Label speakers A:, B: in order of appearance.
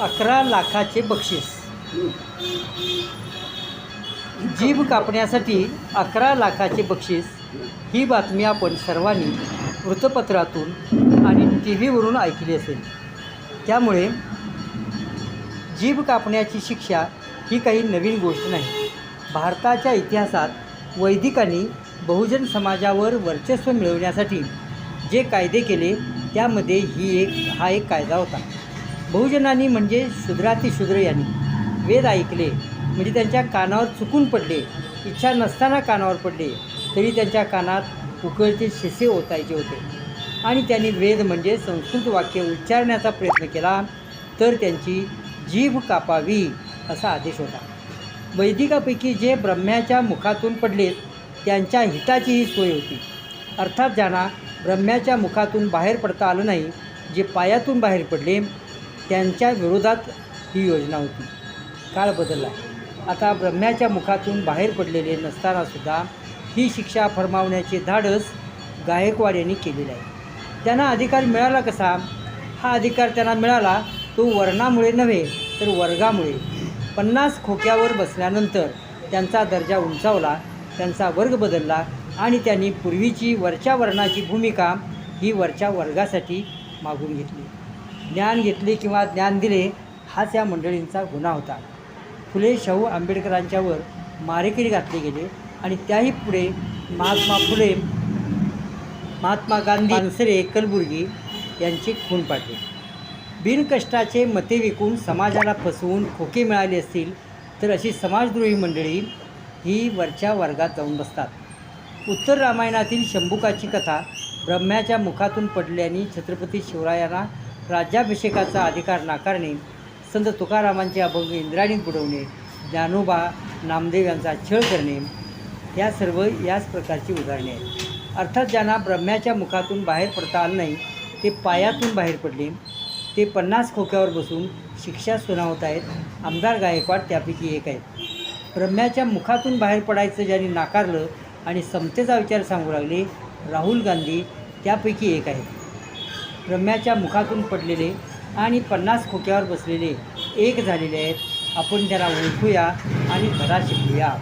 A: अकरा लाखाचे बक्षीस. जीभ कापण्यासाठी अकरा लाखाचे बक्षीस. ही बातमी आपण सर्वांनी वृत्तपत्रातून आणि टी व्हीवरून ऐकली असेल. त्यामुळे जीभ कापण्याची शिक्षा ही काही नवीन गोष्ट नाही. भारताच्या इतिहासात वैदिकांनी बहुजन समाजावर वर्चस्व मिळवण्यासाठी जे कायदे केले त्यामध्ये ही एक हा एक कायदा होता. बहुजनांनी म्हणजे शूद्रातिशूद्र यांनी वेद ऐकले म्हणजे त्यांच्या कानावर चुकून पडले इच्छा नसताना कानावर पडले तरी त्यांच्या कानात उकळते शिसे ओतायचे होते. आणि त्यांनी वेद म्हणजे संस्कृत वाक्य उच्चारण्याचा प्रयत्न केला तर त्यांची जीभ कापावी असा आदेश होता. वैदिकापैकी जे ब्रह्म्याच्या मुखातून पडलेत त्यांच्या हिताचीही सोय होती. अर्थात ज्यांना ब्रह्म्याच्या मुखातून बाहेर पडता आलं नाही जे पायातून बाहेर पडले त्यांच्या विरोधात ही योजना होती. काळ बदलला. आता ब्रह्म्याच्या मुखातून बाहेर पडलेले नसतानासुद्धा ही शिक्षा फरमावण्याचे धाडस गायकवाड यांनी केलेले आहे. त्यांना अधिकार मिळाला कसा? हा अधिकार त्यांना मिळाला तो वर्णामुळे नव्हे तर वर्गामुळे. पन्नास खोक्यावर बसल्यानंतर त्यांचा दर्जा उंचावला त्यांचा वर्ग बदलला आणि त्यांनी पूर्वीची वरच्या वर्णाची भूमिका ही वरच्या वर्गासाठी मागून घेतली. ज्ञान घेतले किंवा ज्ञान दिले हाच या मंडळींचा गुन्हा होता. फुले शाहू आंबेडकरांच्यावर मारेकरी घातले गेले आणि त्याही पुढे महात्मा फुले महात्मा गांधी मानसरे कलबुर्गी यांचे खून पाडले. बिनकष्टाचे मते विकून समाजाला फसवून खोके मिळाले असतील तर अशी समाजद्रोही मंडळी ही वरच्या वर्गात जाऊन बसतात. उत्तर रामायणातील शंभुकाची कथा ब्रह्म्याच्या मुखातून पडल्याने छत्रपती शिवरायांना राज्याभिषेकाचा अधिकार नाकारणे संत तुकारामांचे अभंग इंद्राणीत बुडवणे ज्ञानोबा नामदेव यांचा छळ करणे या सर्व याच प्रकारची उदाहरणे आहेत. अर्थात ज्यांना ब्रह्म्याच्या मुखातून बाहेर पडता आलं नाही ते पायातून बाहेर पडले. ते पन्नास खोक्यावर बसून शिक्षा सुनावत आहेत. आमदार गायकवाड त्यापैकी एक आहेत. ब्रह्म्याच्या मुखातून बाहेर पडायचं ज्यांनी नाकारलं आणि समतेचा विचार सांगू लागले राहुल गांधी त्यापैकी एक आहेत. रम्याच्या मुखातून पडलेले आणि पन्नास खोक्यावर बसलेले एक झालेले आहेत. आपण त्याला ओळखूया आणि धडा शिकूया.